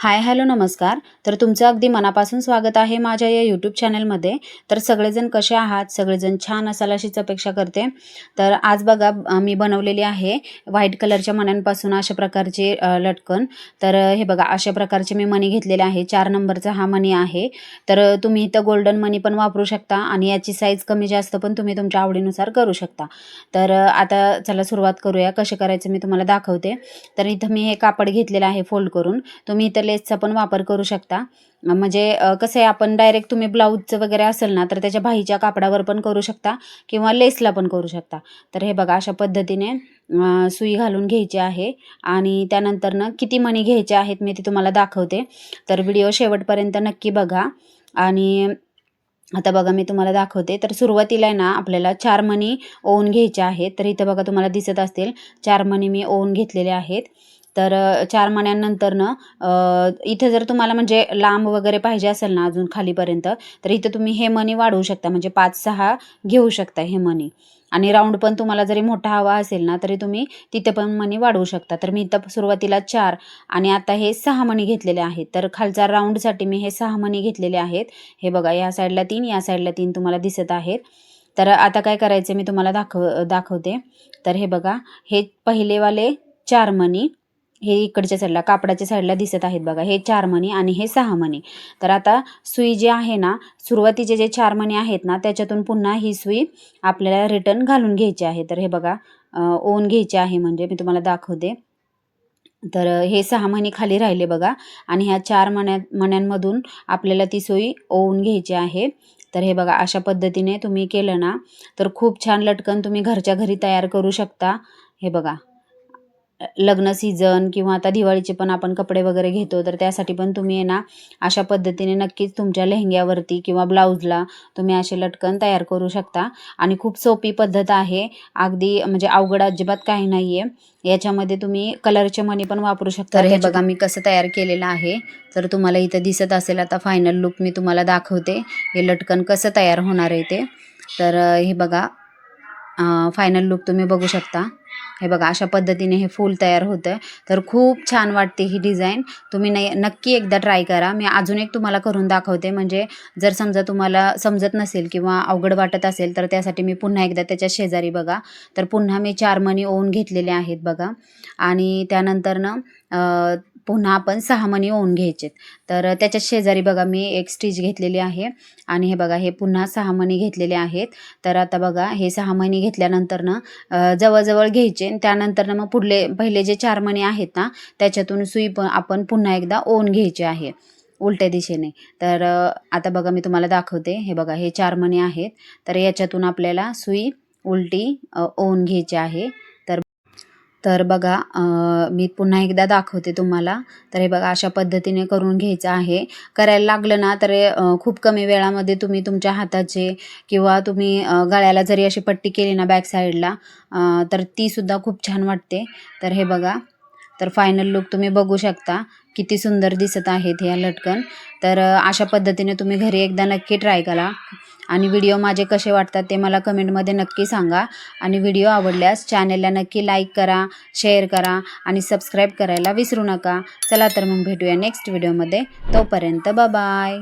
Hi hello नमस्कार. तर तुमचं अगदी मनापासून स्वागत आहे माझ्या या यूट्यूब चॅनलमध्ये तर सगळेजण कसे आहात? सगळेजण छान असाल अशीच अपेक्षा करते. तर आज बघा मी बनवलेली आहे व्हाईट कलरच्या मण्यांपासून अशा प्रकारचे लटकन. तर हे बघा अशा प्रकारचे मी मणी घेतलेले आहे. चार नंबरचा हा मणी आहे. तर तुम्ही इथं गोल्डन मनी पण वापरू शकता आणि याची साईज कमी जास्त पण तुम्ही तुमच्या आवडीनुसार करू शकता. तर आता चला सुरुवात करूया. कसे करायचं मी तुम्हाला दाखवते. तर इथं मी हे कापड घेतलेलं आहे फोल्ड करून. तुम्ही इथं लेसचा पण वापर करू शकता. म्हणजे कसं आहे आपण डायरेक्ट तुम्ही ब्लाऊजचं वगैरे असेल ना तर त्याच्या भाईच्या कापडावर पण करू शकता किंवा लेसला पण करू शकता. तर हे बघा अशा पद्धतीने सुई घालून घ्यायची आहे आणि त्यानंतर ना किती मणी घ्यायचे आहेत मी ते तुम्हाला दाखवते. तर व्हिडिओ शेवटपर्यंत नक्की बघा आणि आता बघा मी तुम्हाला दाखवते. तर सुरुवातीला आहे ना आपल्याला चार मणी ओवून घ्यायचे आहेत. तर इथं बघा तुम्हाला दिसत असतील चार मणी मी ओवून घेतलेले आहेत. तर चार मण्यांनंतर ना इथं जर तुम्हाला म्हणजे लांब वगैरे पाहिजे असेल ना अजून खालीपर्यंत तर इथं तुम्ही हे मणी वाढवू शकता. म्हणजे पाच सहा घेऊ शकता हे मणी. आणि राऊंड पण तुम्हाला जरी मोठा हवा असेल ना तरी तुम्ही तिथे पण मणी वाढवू शकता. तर मी इथं सुरुवातीला चार आणि आता हे सहा मणी घेतलेले आहेत. तर खालचा राऊंडसाठी मी हे सहा मणी घेतलेले आहेत. हे बघा या साईडला तीन या साईडला तीन तुम्हाला दिसत आहेत. तर आता काय करायचं मी तुम्हाला दाखव दाखवते. तर हे बघा हे पहिलेवाले चार मणी हे इकडच्या साईडला कापडाच्या साईडला दिसत आहेत बघा. हे चार मणी आणि हे सहा मणी. तर आता सुई जी आहे ना सुरुवातीचे जे चार मणी आहेत ना त्याच्यातून पुन्हा ही सुई आपल्याला रिटर्न घालून घ्यायची आहे. तर हे बघा ओन घ्यायचे आहे म्हणजे मी तुम्हाला दाखवते. तर हे सहा मणी खाली राहिले बघा आणि ह्या चार मण्या मण्यांमधून आपल्याला ती सुई ओवून घ्यायची आहे. तर हे बघा अशा पद्धतीने तुम्ही केलं ना तर खूप छान लटकन तुम्ही घरच्या घरी तयार करू शकता. हे बघा. लग्न सीझन किंवा आता दिवाळीचे पण आपण कपडे वगैरे घेतो तर त्यासाठी पण तुम्ही आहे ना अशा पद्धतीने नक्कीच तुमच्या लेहंग्यावरती किंवा ब्लाऊजला तुम्ही असे लटकन तयार करू शकता. आणि खूप सोपी पद्धत आहे. अगदी म्हणजे अवघड अजिबात काही नाही आहे याच्यामध्ये तुम्ही कलरचे मनी पण वापरू शकता. तर हे बघा मी कसं तयार केलेलं आहे. तर तुम्हाला इथं दिसत असेल आता फायनल लुक मी तुम्हाला दाखवते. हे लटकन कसं तयार होणार आहे ते. तर हे बघा फायनल लुक तुम्ही बघू शकता. हे बघा अशा पद्धतीने हे फूल तयार होतं तर खूप छान वाटते ही डिझाईन तुम्ही नाही नक्की एकदा ट्राय करा. मी अजून एक तुम्हाला करून दाखवते. म्हणजे जर समजा तुम्हाला समजत नसेल किंवा अवघड वाटत असेल तर त्यासाठी मी पुन्हा एकदा त्याच्या शेजारी बघा. तर पुन्हा मी चार मणी ओवून घेतलेले आहेत बघा. आणि त्यानंतर ना पुन्हा आपण सहा मणी ओवून घ्यायचे तर त्याच्या शेजारी बघा मी एक स्टिच घेतलेली आहे. आणि हे बघा हे पुन्हा सहा मणी घेतलेले आहेत. तर आता बघा हे सहा मणी घेतल्यानंतर ना जवळजवळ घ्यायचे. आणि त्यानंतर मग पुढले पहिले जे चार मणी आहेत ना त्याच्यातून सुई पण आपण पुन्हा एकदा ओवून घ्यायची आहे. उलट्या दिशेने. तर आता बघा मी तुम्हाला दाखवते. हे बघा हे चार मणी आहेत. तर याच्यातून आपल्याला सुई उलटी ओन ओवून घ्यायची आहे. तर बघा मी पुन्हा एकदा दाखवते तुम्हाला. तर हे बघा अशा पद्धतीने करून घ्यायचं आहे. करायला लागलं ना तर खूप कमी वेळामध्ये तुम्ही तुमच्या हाताचे किंवा तुम्ही गळ्याला जरी अशी पट्टी केली ना बॅक साईडला तर तीसुद्धा खूप छान वाटते. तर हे बघा तर फायनल लुक तुम्ही बघू शकता. किती सुंदर दिसत आहेत ह्या लटकन. तर अशा पद्धतीने तुम्ही घरी एकदा नक्की ट्राय करा. आणि व्हिडिओ माझे कसे वाटतात ते मला कमेंटमध्ये नक्की सांगा. आणि व्हिडिओ आवडल्यास चॅनेलला नक्की लाईक करा शेअर करा आणि सबस्क्राईब करायला विसरू नका. चला तर मग भेटूया नेक्स्ट व्हिडिओमध्ये तोपर्यंत बाय